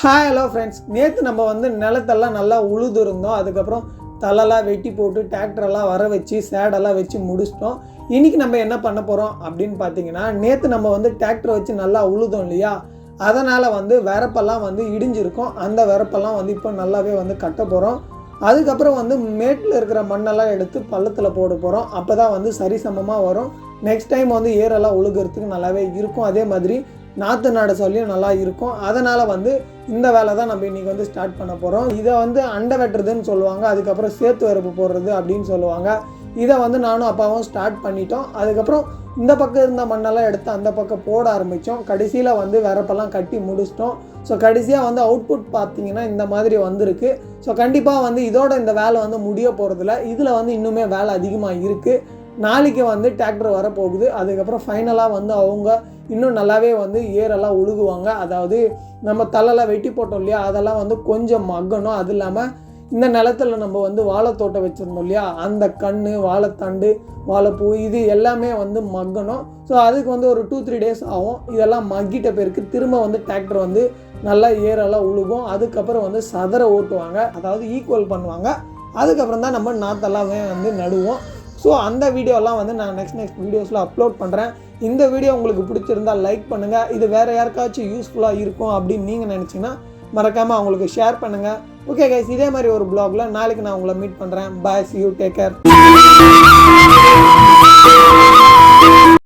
Hi hello friends நேற்று நம்ம வந்து நிலத்தெல்லாம் நல்லா உழுது இருந்தோம் அதுக்கப்புறம் தலைலாம் வெட்டி போட்டு டிராக்டரெல்லாம் வர வச்சு சேடெல்லாம் வச்சு முடிச்சிட்டோம். இன்றைக்கி நம்ம என்ன பண்ண போகிறோம் அப்படின்னு பார்த்தீங்கன்னா நேற்று நம்ம வந்து டிராக்டர் வச்சு நல்லா உழுதோம் இல்லையா? அதனால் வந்து விறப்பெல்லாம் வந்து இடிஞ்சிருக்கும். அந்த விறப்பெல்லாம் வந்து இப்போ நல்லாவே வந்து கட்ட போகிறோம் அதுக்கப்புறம் வந்து மேட்டில் இருக்கிற மண்ணெல்லாம் எடுத்து பள்ளத்தில் போட போகிறோம் அப்போ தான் வந்து சரிசமமாக வரும். நெக்ஸ்ட் டைம் வந்து ஏரெல்லாம் உழுகிறதுக்கு நல்லாவே இருக்கும். அதே மாதிரி நாற்று நட சொல்லியும் நல்லா இருக்கும். அதனால் வந்து இந்த வேலை தான் நம்ம இன்றைக்கி வந்து ஸ்டார்ட் பண்ண போகிறோம் இதை வந்து அண்டை வெட்டுறதுன்னு சொல்லுவாங்க. அதுக்கப்புறம் சேத்து வரப்பு போடுறது அப்படின்னு சொல்லுவாங்க. இதை வந்து நானும் அப்பாவும் ஸ்டார்ட் பண்ணிட்டோம். அதுக்கப்புறம் இந்த பக்கம் இருந்த மண்ணெல்லாம் எடுத்து அந்த பக்கம் போட ஆரம்பித்தோம் கடைசியில் வந்து வரப்பெல்லாம் கட்டி முடிச்சிட்டோம். ஸோ கடைசியாக வந்து அவுட்புட் பார்த்தீங்கன்னா இந்த மாதிரி வந்திருக்கு. ஸோ கண்டிப்பாக வந்து இதோட இந்த வேலை வந்து முடிய போகிறதில்ல இதில் வந்து இன்னுமே வேலை அதிகமாக இருக்குது நாளைக்கு வந்து டிராக்டர் வரப்போகுது. அதுக்கப்புறம் ஃபைனலாக வந்து அவங்க இன்னும் நல்லாவே வந்து ஏரெல்லாம் உழுகுவாங்க. அதாவது நம்ம தலைலாம் வெட்டி போட்டோம் இல்லையா? அதெல்லாம் வந்து கொஞ்சம் மக்கணும். அது இல்லாமல் இந்த நிலத்துல நம்ம வந்து வாழைத்தோட்டம் வச்சுருந்தோம் இல்லையா? அந்த கண் வாழைத்தண்டு வாழைப்பூ இது எல்லாமே வந்து மக்கணும். ஸோ அதுக்கு வந்து ஒரு டூ த்ரீ டேஸ் ஆகும். இதெல்லாம் மக்கிட்ட பேருக்கு திரும்ப வந்து டிராக்டர் வந்து நல்லா ஏரெல்லாம் உழுகும். அதுக்கப்புறம் வந்து சதற ஓட்டுவாங்க. அதாவது ஈக்குவல் பண்ணுவாங்க. அதுக்கப்புறம் தான் நம்ம நாத்தெல்லாமே வந்து நடுவோம். ஸோ அந்த வீடியோலாம் வந்து நான் நெக்ஸ்ட் நெக்ஸ்ட் வீடியோஸில் அப்லோட் பண்ணுறேன் இந்த வீடியோ உங்களுக்கு பிடிச்சிருந்தா லைக் பண்ணுங்கள் இது வேறு யாருக்காச்சும் யூஸ்ஃபுல்லாக இருக்கும் அப்படின்னு நீங்கள் நினச்சிங்கன்னா மறக்காமல் அவங்களுக்கு ஷேர் பண்ணுங்கள் ஓகே கைஸ் இதே மாதிரி ஒரு பிளாகில் நாளைக்கு நான் உங்களை மீட் பண்ணுறேன் bye see you take care